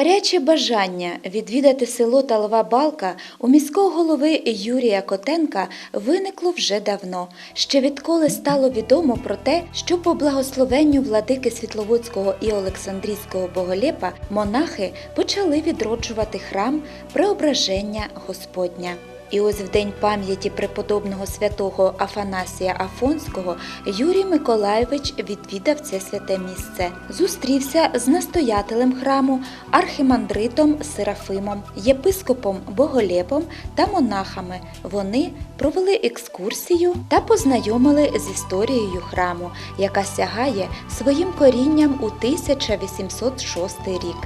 Гаряче бажання відвідати село Талова Балка у міського голови Юрія Котенка виникло вже давно, ще відколи стало відомо про те, що по благословенню владики Світловодського і Олександрійського боголєпа монахи почали відроджувати храм Преображення Господня. І ось в день пам'яті преподобного святого Афанасія Афонського Юрій Миколайович відвідав це святе місце. Зустрівся з настоятелем храму, архімандритом Серафимом, єпископом Боголєпом та монахами. Вони провели екскурсію та познайомили з історією храму, яка сягає своїм корінням у 1806 рік.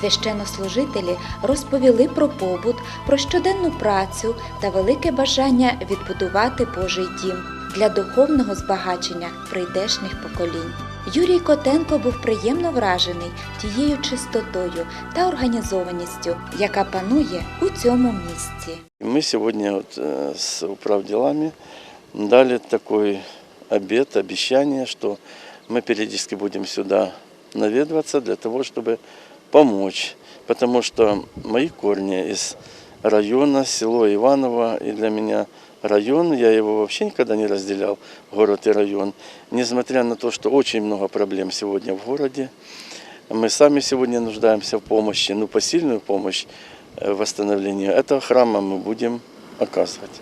Священнослужителі розповіли про побут, про щоденну працю та велике бажання відбудувати Божий дім для духовного збагачення прийдешніх поколінь. Юрій Котенко був приємно вражений тією чистотою та організованістю, яка панує у цьому місці. Мы сегодня вот э, с управделами дали такой обет, обещание, что мы периодически будем сюда наведываться для того, чтобы помочь. Потому что мои корни из района, село Иваново, и для меня район, я его вообще никогда не разделял, город и район. Несмотря на то, что очень много проблем сегодня в городе, мы сами сегодня нуждаемся в помощи, ну, посильную помощь э, восстановлению этого храма мы будем оказывать.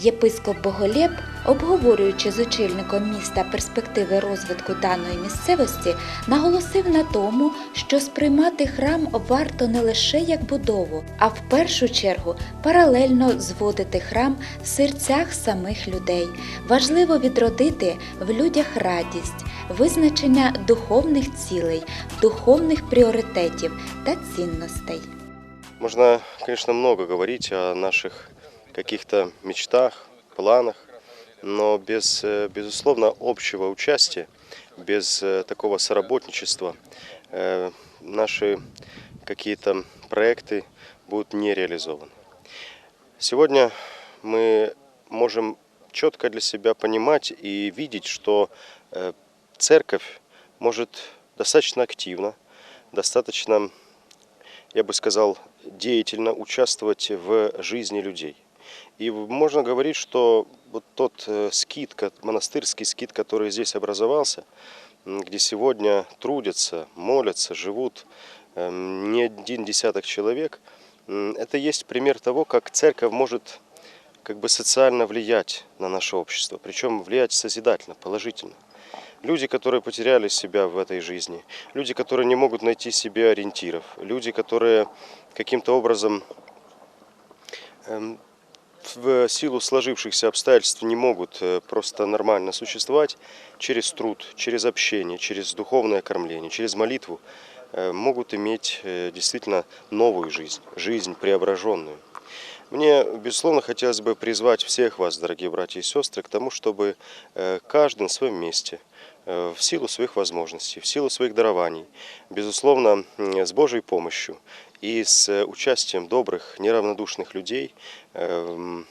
Єпископ Боголєб, обговорюючи з очільником міста перспективи розвитку даної місцевості, наголосив на тому, що сприймати храм варто не лише як будову, а в першу чергу паралельно зводити храм в серцях самих людей. Важливо відродити в людях радість, визначення духовних цілей, духовних пріоритетів та цінностей. Можно, конечно, много говорить о наших каких-то мечтах, планах, но без, э, безусловно, общего участия, без э, такого соработничества э, наши какие-то проекты будут не реализованы. Сегодня мы можем четко для себя понимать и видеть, что церковь может достаточно активно, достаточно, я бы сказал, деятельно участвовать в жизни людей. И можно говорить, что вот тот э, скит, монастырский скит, который здесь образовался, где сегодня трудятся, молятся, живут эм, не один десяток человек, это есть пример того, как церковь может как бы социально влиять на наше общество, причем влиять созидательно, положительно. Люди, которые потеряли себя в этой жизни, люди, которые не могут найти себе ориентиров, люди, которые каким-то образом эм, в силу сложившихся обстоятельств не могут э, просто нормально существовать, через труд, через общение, через духовное кормление, через молитву э, могут иметь э, действительно новую жизнь, жизнь преображенную. Мне, безусловно, хотелось бы призвать всех вас, дорогие братья и сестры, к тому, чтобы каждый на своем месте, в силу своих возможностей, в силу своих дарований, безусловно, с Божьей помощью и с э, участием добрых, неравнодушных людей э, м,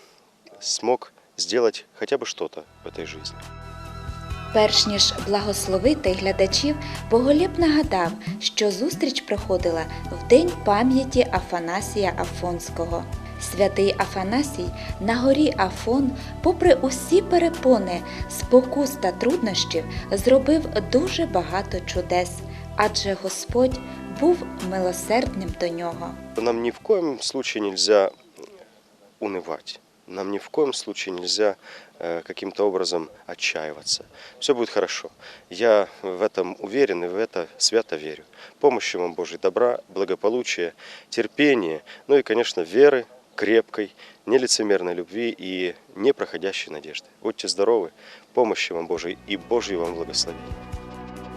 смог сделать хотя бы что-то в этой жизни. Перш ніж благословити глядачів, Боголєб нагадав, що зустріч проходила в день пам'яті Афанасія Афонського. Святий Афанасій на горі Афон, попри усі перепони, спокус та труднощів, зробив дуже багато чудес, адже Господь був милосердним до нього. Нам ни в коем случае нельзя унывать. Нам ни в коем случае нельзя э, каким-то образом отчаиваться. Все будет хорошо. Я в этом уверен и в это свято верю. Помощи вам Божьей добра, благополучия, терпения, ну и, конечно, веры крепкой, нелицемерной любви и непроходящей надежды. Будьте здоровы, помощи вам Божьей и Божьей вам благословения.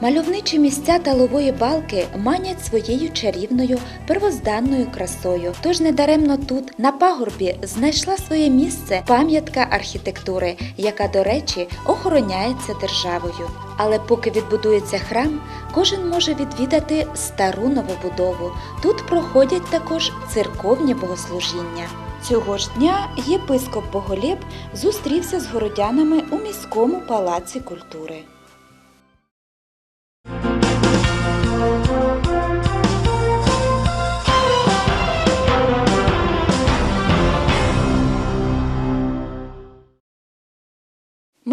Мальовничі місця талової балки манять своєю чарівною первозданною красою. Тож недаремно тут, на пагорбі, знайшла своє місце пам'ятка архітектури, яка, до речі, охороняється державою. Але поки відбудується храм, кожен може відвідати стару новобудову. Тут проходять також церковні богослужіння. Цього ж дня єпископ Боголєб зустрівся з городянами у міському палаці культури.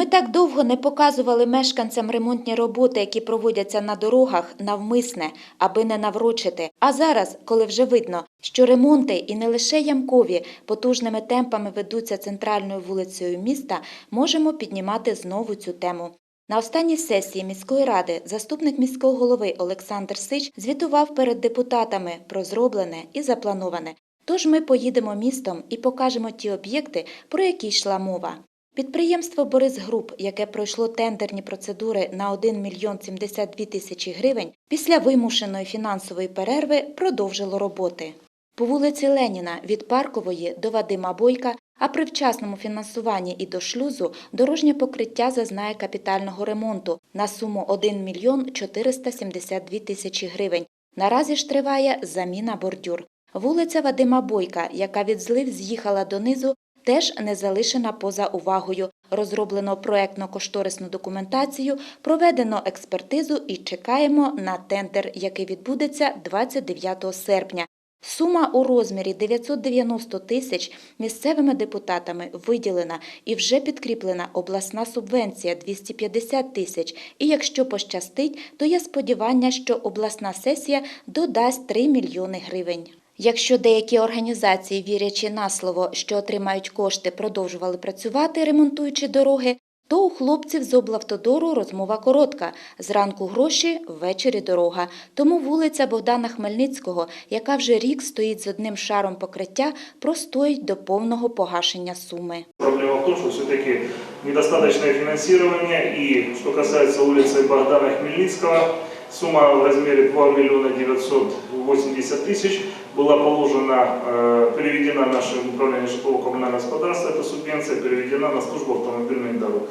Так довго не показували мешканцям ремонтні роботи, які проводяться на дорогах, навмисне, аби не наврочити. А зараз, коли вже видно, що ремонти і не лише ямкові потужними темпами ведуться центральною вулицею міста, можемо піднімати знову цю тему. На останній сесії міської ради заступник міського голови Олександр Сич звітував перед депутатами про зроблене і заплановане. Тож ми поїдемо містом і покажемо ті об'єкти, про які йшла мова. Підприємство Борис Груп, яке пройшло тендерні процедури на 1 мільйон 72 тисячі гривень, після вимушеної фінансової перерви продовжило роботи. По вулиці Леніна від Паркової до Вадима Бойка, а при вчасному фінансуванні і до шлюзу дорожнє покриття зазнає капітального ремонту на суму 1 мільйон 472 тисячі гривень. Наразі ж триває заміна бордюр. Вулиця Вадима Бойка, яка від злив з'їхала донизу, теж не залишена поза увагою. Розроблено проектно-кошторисну документацію, проведено експертизу і чекаємо на тендер, який відбудеться 29 серпня. Сума у розмірі 990 тисяч місцевими депутатами виділена і вже підкріплена обласна субвенція 250 тисяч. І якщо пощастить, то є сподівання, що обласна сесія додасть 3 мільйони гривень. Якщо деякі організації, вірячи на слово, що отримають кошти, продовжували працювати, ремонтуючи дороги, то у хлопців з облавтодору розмова коротка. Зранку гроші, ввечері дорога. Тому вулиця Богдана Хмельницького, яка вже рік стоїть з одним шаром покриття, простоїть до повного погашення суми. Проблема в том, что все-таки недостаточное финансирование. И что касается улицы Богдана Хмельницкого, сумма в размере 2 миллиона 980 тысяч была положена, э, переведена нашим управлением житлово-коммунального господарства, эта субвенция переведена на службу автомобильных дорог.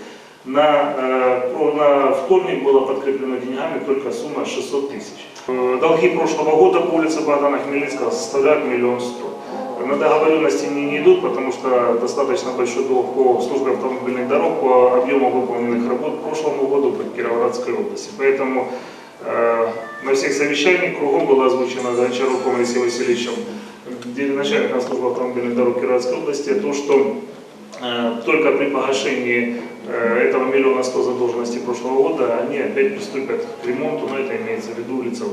На, э, про- на вторник было подкреплено деньгами только сумма 600 тысяч. Э, Долги прошлого года по улице Богдана Хмельницкого составляют миллион сто. На договоренности они не идут, потому что достаточно большой долг по службе автомобильных дорог по объему выполненных работ к прошлому году по Кировоградской области. Поэтому э, на всех совещаниях кругом было озвучено Гончаруком Алексеем Васильевичем, где начальником службы автомобильных дорог Кировоградской области, то, что э, только при погашении э, этого миллиона сто задолженности прошлого года они опять приступят к ремонту, но это имеется в виду улица,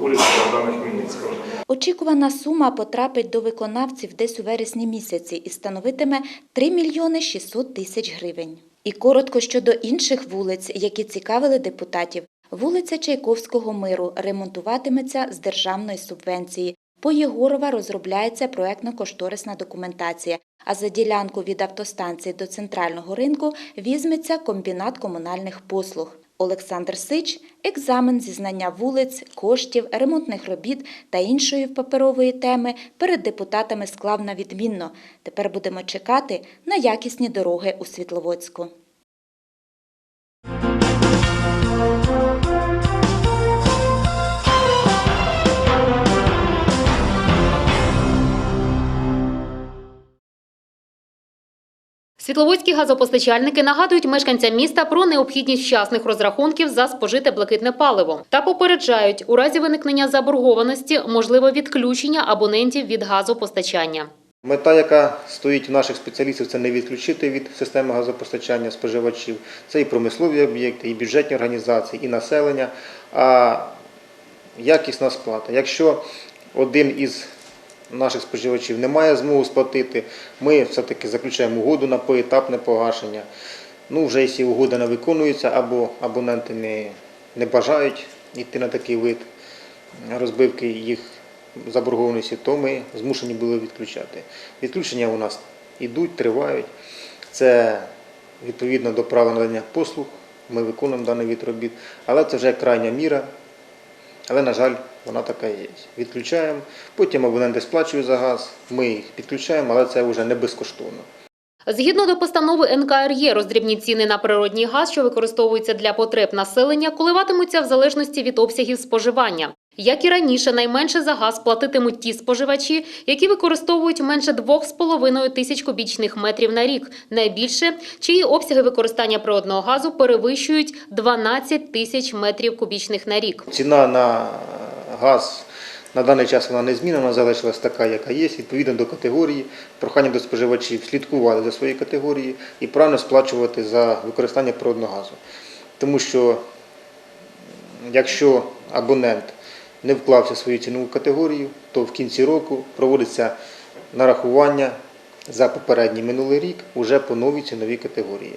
улица Богдана Хмельницкого. Очікувана сума потрапить до виконавців десь у вересні місяці і становитиме 3 мільйони 600 тисяч гривень. І коротко щодо інших вулиць, які цікавили депутатів. Вулиця Чайковського миру ремонтуватиметься з державної субвенції. По Єгорова розробляється проектно-кошторисна документація, а за ділянку від автостанції до центрального ринку візьметься комбінат комунальних послуг. Олександр Сич екзамен зі знання вулиць, коштів, ремонтних робіт та іншої паперової теми перед депутатами склав на відмінно. Тепер будемо чекати на якісні дороги у Світловодську. Світловодські газопостачальники нагадують мешканцям міста про необхідність вчасних розрахунків за спожите блакитне паливо та попереджають, у разі виникнення заборгованості можливе відключення абонентів від газопостачання. Мета, яка стоїть у наших спеціалістів, це не відключити від системи газопостачання споживачів. Це і промислові об'єкти, і бюджетні організації, і населення, а якісна сплата. Якщо один із наших споживачів не має змоги сплатити, ми все-таки заключаємо угоду на поетапне погашення. Ну, вже якщо угода не виконується, або абоненти не, не бажають йти на такий вид розбивки їх заборгованості, то ми змушені були відключати. Відключення у нас ідуть, тривають. Це відповідно до права надання послуг. Ми виконуємо даний від робіт, але це вже крайня міра. Але, на жаль, вона така є. Відключаємо, потім абоненти сплачують за газ, ми їх підключаємо, але це вже не безкоштовно. Згідно до постанови НКРЄ, роздрібні ціни на природній газ, що використовуються для потреб населення, коливатимуться в залежності від обсягів споживання. Як і раніше, найменше за газ платитимуть ті споживачі, які використовують менше 2,5 тисяч кубічних метрів на рік, найбільше, чиї обсяги використання природного газу перевищують 12 тисяч метрів кубічних на рік. Ціна на газ На даний час вона не змінена, вона залишилась така, яка є, відповідно до категорії. Прохання до споживачів слідкувати за своєю категорією і правильно сплачувати за використання природного газу. Тому що якщо абонент не вклався в свою цінову категорію, то в кінці року проводиться нарахування за попередній минулий рік уже по новій ціновій категорії.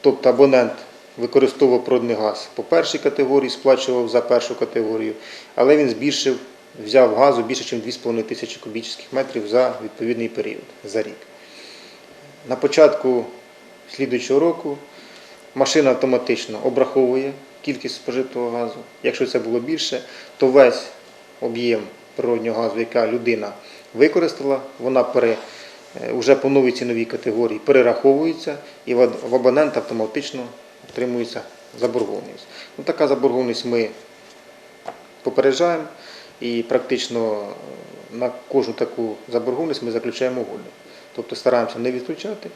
Тобто абонент використовував природний газ по першій категорії, сплачував за першу категорію, але він збільшив, взяв газу більше, ніж 2,5 тисячі кубічних метрів за відповідний період за рік. На початку слідуючого року машина автоматично обраховує кількість спожитого газу. Якщо це було більше, то весь об'єм природнього газу, яка людина використала, вона пере, е, вже по новій ціновій категорії перераховується і в абонента автоматично отримується заборгованість. Ну, така заборгованість ми попереджаємо і практично е, на кожну таку заборгованість ми заключаємо угоду. Тобто стараємося не відключати.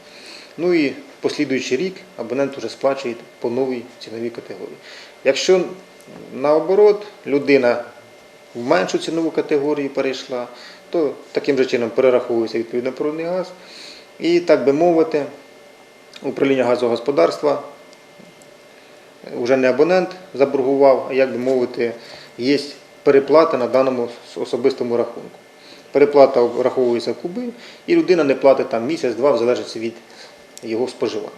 Ну і послідуючий рік абонент вже сплачує по новій ціновій категорії. Якщо наоборот людина в меншу цінову категорію перейшла, то таким же чином перераховується відповідно природний газ. І так би мовити, управління газового господарства вже не абонент заборгував, а як би мовити, є переплата на даному особистому рахунку. Переплата враховується в куби, і людина не платить там місяць-два, в залежності від його споживання.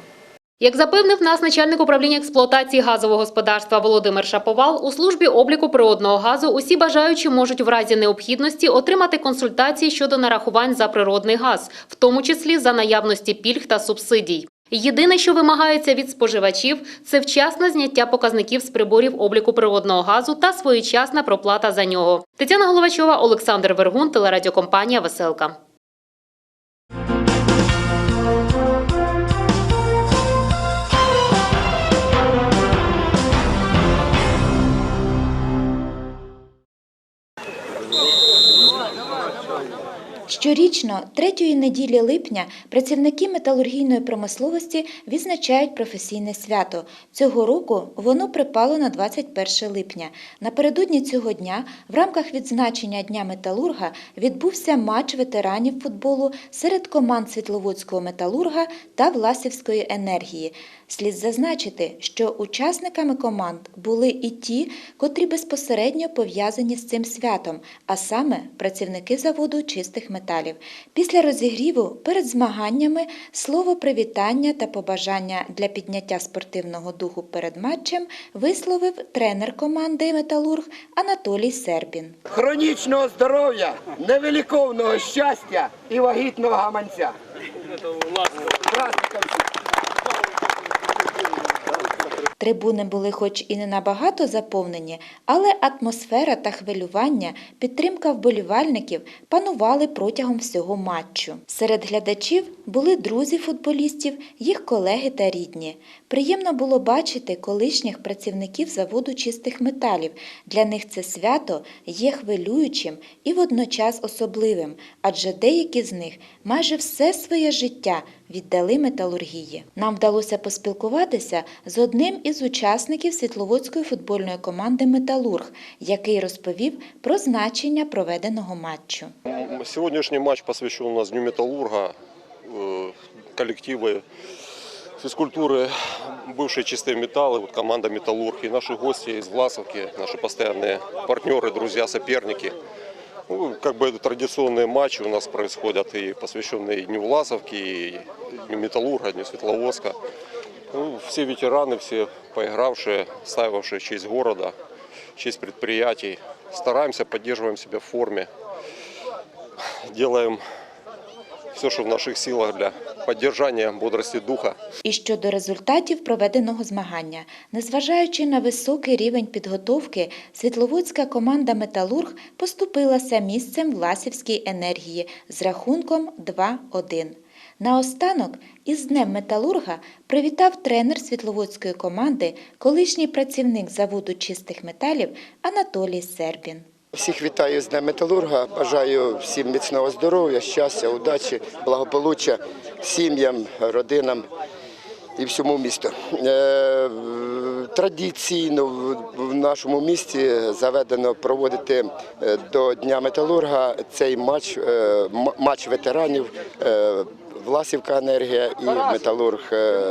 Як запевнив нас начальник управління експлуатації газового господарства Володимир Шаповал, у службі обліку природного газу усі бажаючі можуть в разі необхідності отримати консультації щодо нарахувань за природний газ, в тому числі за наявності пільг та субсидій. Єдине, що вимагається від споживачів, це вчасне зняття показників з приборів обліку природного газу та своєчасна проплата за нього. Тетяна Головачова, Олександр Вергун, телерадіокомпанія Веселка. Щорічно, третьої неділі липня, працівники металургійної промисловості відзначають професійне свято. Цього року воно припало на 21 липня. Напередодні цього дня в рамках відзначення Дня металурга відбувся матч ветеранів футболу серед команд Світловодського металурга та Власівської енергії. Слід зазначити, що учасниками команд були і ті, котрі безпосередньо пов'язані з цим святом, а саме працівники заводу чистих металів. Після розігріву перед змаганнями слово привітання та побажання для підняття спортивного духу перед матчем висловив тренер команди Металург Анатолій Сербін. хронічного здоров'я, невеликовного щастя і вагітного гаманця. Праздником всіх! Трибуни були хоч і не набагато заповнені, але атмосфера та хвилювання, підтримка вболівальників панували протягом всього матчу. Серед глядачів були друзі футболістів, їх колеги та рідні. Приємно було бачити колишніх працівників заводу чистих металів. Для них це свято є хвилюючим і водночас особливим, адже деякі з них майже все своє життя віддали металургії. Нам вдалося поспілкуватися з одним із учасників світловодської футбольної команди Металург, який розповів про значення проведеного матчу. Сегодняшний матч посвящен у нас Дню Металлурга, э, коллективы физкультуры, бывшие чистые металлы, вот команда Металлург и наши гости из Власовки, наши постоянные партнеры, друзья, соперники. Ну, как бы это традиционные матчи у нас происходят, и посвященные и Дню Власовки, и Дню Металлурга, Дню Светловодска. Ну, все ветераны, все поигравшие, ставившие честь города, честь предприятий. Стараемся, поддерживаем себя в форме делаем все, что в наших силах для поддержания бодрости духа. І щодо результатів проведеного змагання, незважаючи на високий рівень підготовки, світловодська команда Металург поступилася місцем Власівській енергії з рахунком 2-1. Наостанок із Днем Металурга привітав тренер світловодської команди, колишній працівник заводу чистих металів Анатолій Сербін. Всіх вітаю з Днем Металурга. Бажаю всім міцного здоров'я, щастя, удачі, благополуччя сім'ям, родинам і всьому місту. Е, Традиційно в- нашому місті заведено проводити е, до Дня металурга цей матч, е, матч ветеранів. Власівка енергія і металург е,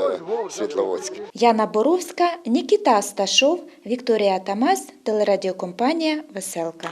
Світловодськ. Яна Боровська, Нікіта Сташов, Вікторія Тамас, телерадіокомпанія Веселка.